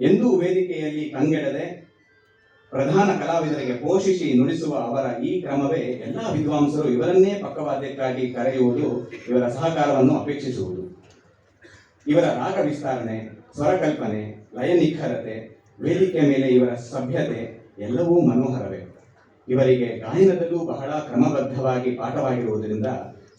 ಎಂದೂ ವೇದಿಕೆಯಲ್ಲಿ ಕಂಗೆಡದೆ ಪ್ರಧಾನ ಕಲಾವಿದರಿಗೆ ಪೋಷಿಸಿ ನುಡಿಸುವ ಅವರ ಈ ಕ್ರಮವೇ ಎಲ್ಲ ವಿದ್ವಾಂಸರು ಇವರನ್ನೇ ಪಕ್ಕವಾದ್ಯಕ್ಕಾಗಿ ಕರೆಯುವುದು, ಇವರ ಸಹಕಾರವನ್ನು ಅಪೇಕ್ಷಿಸುವುದು. ಇವರ ರಾಗ ವಿಸ್ತರಣೆ, ಸ್ವರಕಲ್ಪನೆ ಲಯ ನಿಖರತೆ ವೇದಿಕೆ ಮೇಲೆ ಇವರ ಸಭ್ಯತೆ ಎಲ್ಲವೂ ಮನೋಹರವೇ. ಇವರಿಗೆ ಗಾಯನದಲ್ಲೂ ಬಹಳ ಕ್ರಮಬದ್ಧವಾಗಿ ಪಾಠವಾಗಿರುವುದರಿಂದ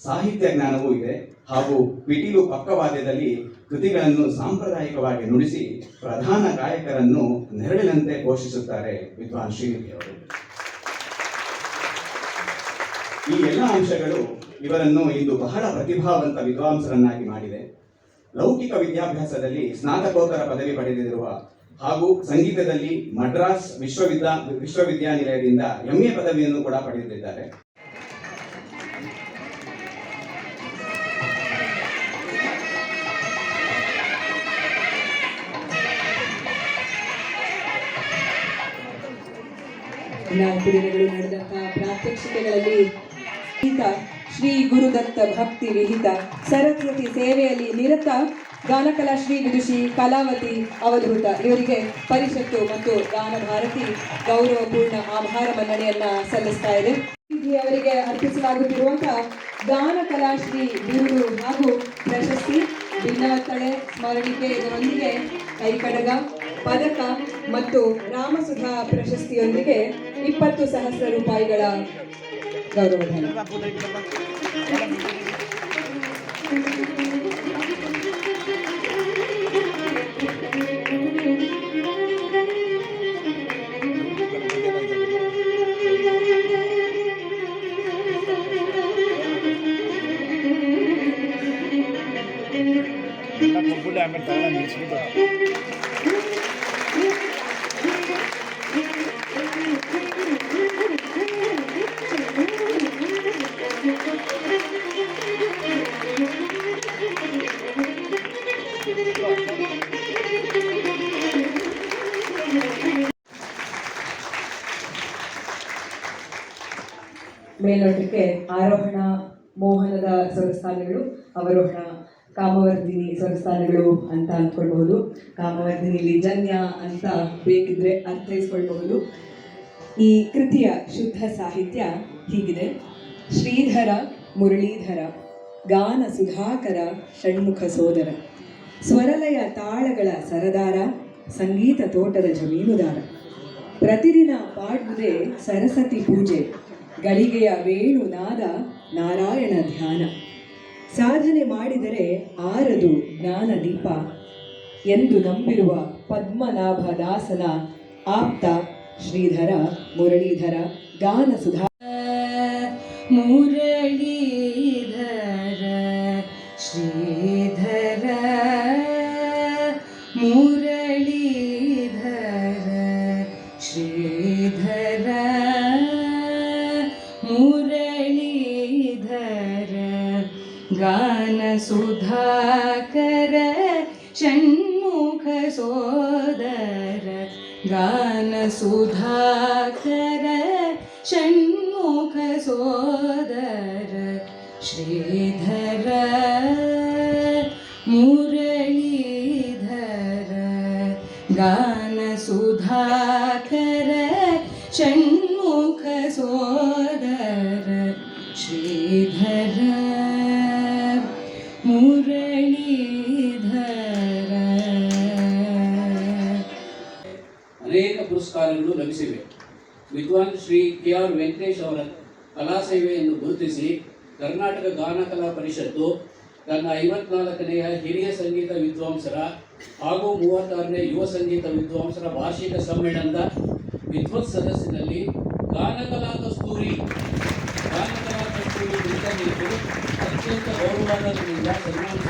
ಸಾಹಿತ್ಯ ಜ್ಞಾನವೂ ಇದೆ ಹಾಗೂ ಪಿಟೀಲು ಪಕ್ಕವಾದ್ಯದಲ್ಲಿ ಕೃತಿಗಳನ್ನು ಸಾಂಪ್ರದಾಯಿಕವಾಗಿ ನುಡಿಸಿ ಪ್ರಧಾನ ಗಾಯಕರನ್ನು ನೆರಳಿನಂತೆ ಪೋಷಿಸುತ್ತಾರೆ ವಿದ್ವಾನ್ ಶ್ರೀನಿಧಿ ಅವರು. ಈ ಎಲ್ಲ ಅಂಶಗಳು ಇವರನ್ನು ಇಂದು ಬಹಳ ಪ್ರತಿಭಾವಂತ ವಿದ್ವಾಂಸರನ್ನಾಗಿ ಮಾಡಿದೆ. ಲೌಕಿಕ ವಿದ್ಯಾಭ್ಯಾಸದಲ್ಲಿ ಸ್ನಾತಕೋತ್ತರ ಪದವಿ ಪಡೆದಿರುವ ಹಾಗೂ ಸಂಗೀತದಲ್ಲಿ ಮಡ್ರಾಸ್ ವಿಶ್ವವಿದ್ಯಾ ವಿಶ್ವವಿದ್ಯಾನಿಲಯದಿಂದ ಎಂಎ ಪದವಿಯನ್ನು ಕೂಡ ಪಡೆದಿದ್ದಾರೆ. ನಾಲ್ಕು ದಿನಗಳು ನಡೆದಂತಹ ಪ್ರಾತ್ಯಕ್ಷಿಕೆಗಳಲ್ಲಿ ಶ್ರೀ ಗುರುದತ್ತ ಭಕ್ತಿ ವಿಹಿತ. ಸರಸ್ವತಿ ಸೇವೆಯಲ್ಲಿ ನಿರತ ಗಾನಕಲಾ ಶ್ರೀ ವಿದುಷಿ ಕಲಾವತಿ ಅವಧೂತ. ಇವರಿಗೆ ಪರಿಷತ್ತು ಮತ್ತು ಗಾನ ಭಾರತಿ ಗೌರವಪೂರ್ಣ ಆಭಾರ ಮನ್ನಣೆಯನ್ನ ಸಲ್ಲಿಸ್ತಾ ಇದೆ. ಅವರಿಗೆ ಅರ್ಪಿಸಲಾಗುತ್ತಿರುವಂತಹ ಗಾನ ಕಲಾಶ್ರೀ ಬಿರುದು ಹಾಗೂ ಪ್ರಶಸ್ತಿ ಭಿನ್ನವತ್ತಳೆ ಸ್ಮರಣಿಕೆ ಇದರೊಂದಿಗೆ ಕೈಕಡಗ ಪದಕ ಮತ್ತು ರಾಮಸುಧಾ ಪ್ರಶಸ್ತಿಯೊಂದಿಗೆ ಇಪ್ಪತ್ತು ಸಹಸ್ರ ರೂಪಾಯಿಗಳ ಗೌರವಧನ. ಆಮೇಲೆ ತಗೊಳ್ಳ ನಿಲ್ಲಿಸ್ಬಿಟ್ಟು ಮೇಲ್ನೋಟಕ್ಕೆ ಆರೋಹಣ ಮೋಹನದ ಸ್ವರಸ್ಥಾನಗಳು, ಅವರೋಹಣ ಕಾಮವರ್ಧಿನಿ ಸ್ವರಸ್ಥಾನಗಳು ಅಂತ ಅಂದ್ಕೊಳ್ಬಹುದು. ಕಾಮವರ್ಧಿನಿಲಿ ಜನ್ಯ ಅಂತ ಬೇಕಿದ್ರೆ ಅರ್ಥೈಸ್ಕೊಳ್ಬಹುದು. ಈ ಕೃತಿಯ ಶುದ್ಧ ಸಾಹಿತ್ಯ ಹೀಗಿದೆ. ಶ್ರೀಧರ ಮುರಳೀಧರ, ಗಾನ ಸುಧಾಕರ ಷಣ್ಮುಖ ಸೋದರ, ಸ್ವರಲಯ ತಾಳಗಳ ಸರದಾರ, ಸಂಗೀತ ತೋಟದ ಜಮೀನುದಾರ. ಪ್ರತಿದಿನ ಪಾಡುವುದೇ ಸರಸ್ವತಿ ಪೂಜೆ. ಗಳಿಗೆಯ ವೇಣುನಾದ ನಾರಾಯಣ ಧ್ಯಾನ. ಸಾಧನೆ ಮಾಡಿದರೆ ಆರದು ಜ್ಞಾನ ದೀಪ. ಎಂದು ನಂಬಿರುವ ಪದ್ಮನಾಭ ದಾಸನ ಆಪ್ತ ಶ್ರೀಧರ ಮುರಳೀಧರ ಗಾನ ಸುಧಾ ಷಣ್ಮುಖ ಸೋದರ ಗಾನ ಸುಧಾಕರ ಷಣ್ಮುಖ ಸೋದರ ಶ್ರೀಧರ. ಮುರಳೀಧರ ಪುರಸ್ಕಾರಗಳು ಲಭಿಸಿವೆ. ವಿದ್ವಾನ್ ಶ್ರೀ ಕೆ ಆರ್ ವೆಂಕಟೇಶ್ ಅವರ ಕಲಾ ಸೇವೆಯನ್ನು ಗುರುತಿಸಿ ಕರ್ನಾಟಕ ಗಾನ ಕಲಾ ಪರಿಷತ್ತು ತನ್ನ ಐವತ್ನಾಲ್ಕನೆಯ ಹಿರಿಯ ಸಂಗೀತ ವಿದ್ವಾಂಸರ ಹಾಗೂ ಮೂವತ್ತಾರನೇ ಯುವ ಸಂಗೀತ ವಿದ್ವಾಂಸರ ವಾರ್ಷಿಕ ಸಮ್ಮೇಳನದ ವಿದ್ವತ್ ಸದಸ್ಯನಲ್ಲಿ ಗಾನಕಲಾ ಕಸ್ತೂರಿ ಗಾನಕಲಾ ಕಸ್ತೂರಿ ಅತ್ಯಂತ ಗೌರವಾದದಿಂದ ಸನ್ಮಾನಿಸಲು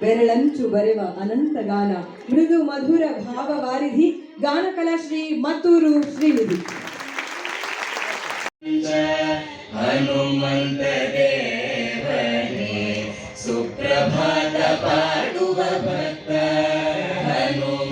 ಬೆರಳಂಚು ಬರೆವ ಅನಂತ ಗಾನ ಮೃದು ಮಧುರ ಭಾವವಾರಿಧಿ ಗಾನಕಲಾ ಶ್ರೀ ಮತ್ತೂರು ಶ್ರೀನಿಧಿ ಹನುಮಂತ ದೇವನೇ ಸುಪ್ರಭಾತ ಪಾಡುವ ಭಕ್ತ ಹನುಮಂತ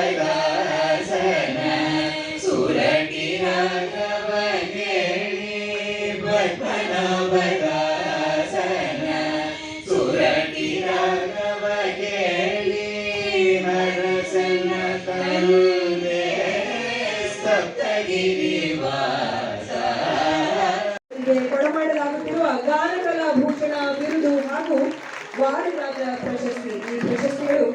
ಪದ್ಮನಾಭದಾಸನ ಸುರಟಿ ರಾಘವ ಕೇಳಿ ಪದ್ಮನಾಭದಾಸನ ಸುರಟಿ ರಾಘವ ಕೇಳಿ ನರಸನ ತಂದೆ ಸಪ್ತಗಿರಿ ವಾಸ ಕೊಡಮಾಡಲಾಗುತ್ತಿರುವ ಗಾನಕಲಾ ಭೂಷಣ ಬಿರುದು ಹಾಗೂ ವಾದಿರಾಜ ಪ್ರಶಸ್ತಿ ಈ ಪ್ರಶಸ್ತಿಗಳು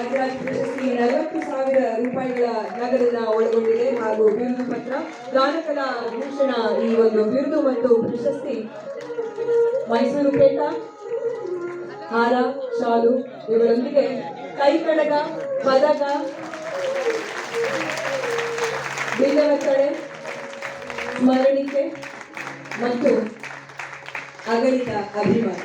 ವಾದಿರಾಜ ಪ್ರಶಸ್ತಿ ನಲವತ್ತು ಸಾವಿರ ರೂಪಾಯಿಗಳ ನಗದನ್ನ ಒಳಗೊಂಡಿದೆ ಹಾಗೂ ಬಿರುದು ಪತ್ರ, ಗಾನಕಲಾ ಭೂಷಣ ಈ ಒಂದು ಬಿರುದು ಮತ್ತು ಪ್ರಶಸ್ತಿ. ಮೈಸೂರು ಪೇಟ, ಹಾರ, ಶಾಲು ಇವುಗಳೊಂದಿಗೆ ಕೈಕಡಗ ಪದಕ ಬಿಲ್ಲವತ್ತಡೆ ಸ್ಮರಣಿಕೆ ಮತ್ತು ಅಗಲಿತ ಅಭಿಮಾನ.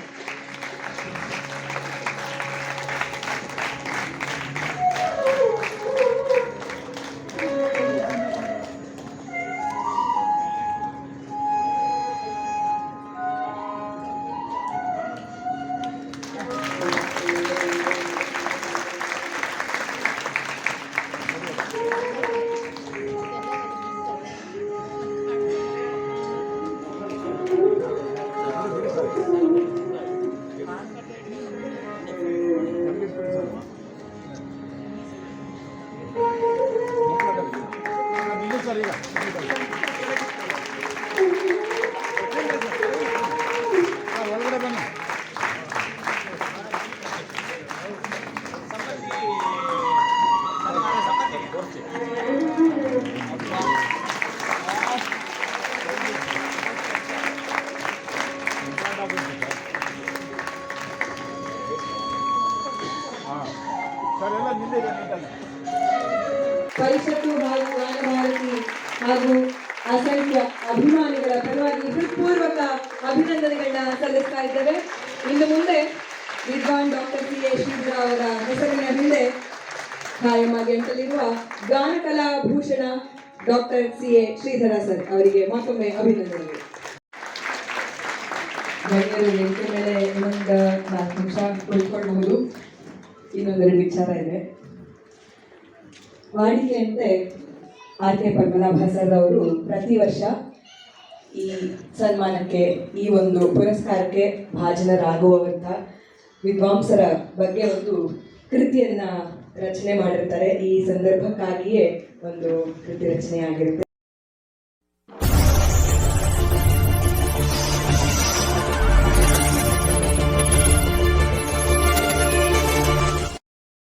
ಪರಿಷತ್ತು ಹಾಗೂ ಗಾನಭಾರತಿ ಹಾಗೂ ಅಸಂಖ್ಯ ಅಭಿಮಾನಿಗಳ ಪರವಾಗಿ ಹೃತ್ಪೂರ್ವಕ ಅಭಿನಂದನೆಗಳನ್ನ ಸಲ್ಲಿಸ್ತಾ ಇದ್ದೇವೆ. ಇನ್ನು ಮುಂದೆ ವಿದ್ವಾನ್ ಡಾಕ್ಟರ್ ಸಿ ಎ ಶ್ರೀಧರ ಅವರ ಹೆಸರಿನ ಹಿಂದೆ ಕಾಯಮಾಗಿ ಅಂತಲಿರುವ ಗಾನಕಲಾ ಭೂಷಣ doctor C A Sridhara sir ಅವರಿಗೆ ಮತ್ತೊಮ್ಮೆ ಅಭಿನಂದನೆಗಳು. ಗಣ್ಯರು ಮೇಲೆ ಇನ್ನೊಂದು ನಾಲ್ಕು ನಿಮಿಷ ಉಳ್ಕೊಳ್ಬಹುದು ಇನ್ನೊಂದೆರಡು ವಿಚಾರ ಇದೆ. ವಾಡಿಕೆಯಂತೆ ಆರ್ ಕೆ ಪದ್ಮನಾಭ ಸರ್ ಅವರು ಪ್ರತಿ ವರ್ಷ ಈ ಸನ್ಮಾನಕ್ಕೆ, ಈ ಒಂದು ಪುರಸ್ಕಾರಕ್ಕೆ ಭಾಜನರಾಗುವಂಥ ವಿದ್ವಾಂಸರ ಬಗ್ಗೆ ಒಂದು ಕೃತಿಯನ್ನು ರಚನೆ ಮಾಡಿರ್ತಾರೆ. ಈ ಸಂದರ್ಭಕ್ಕಾಗಿಯೇ ಒಂದು ಕೃತಿ ರಚನೆ ಆಗಿರುತ್ತೆ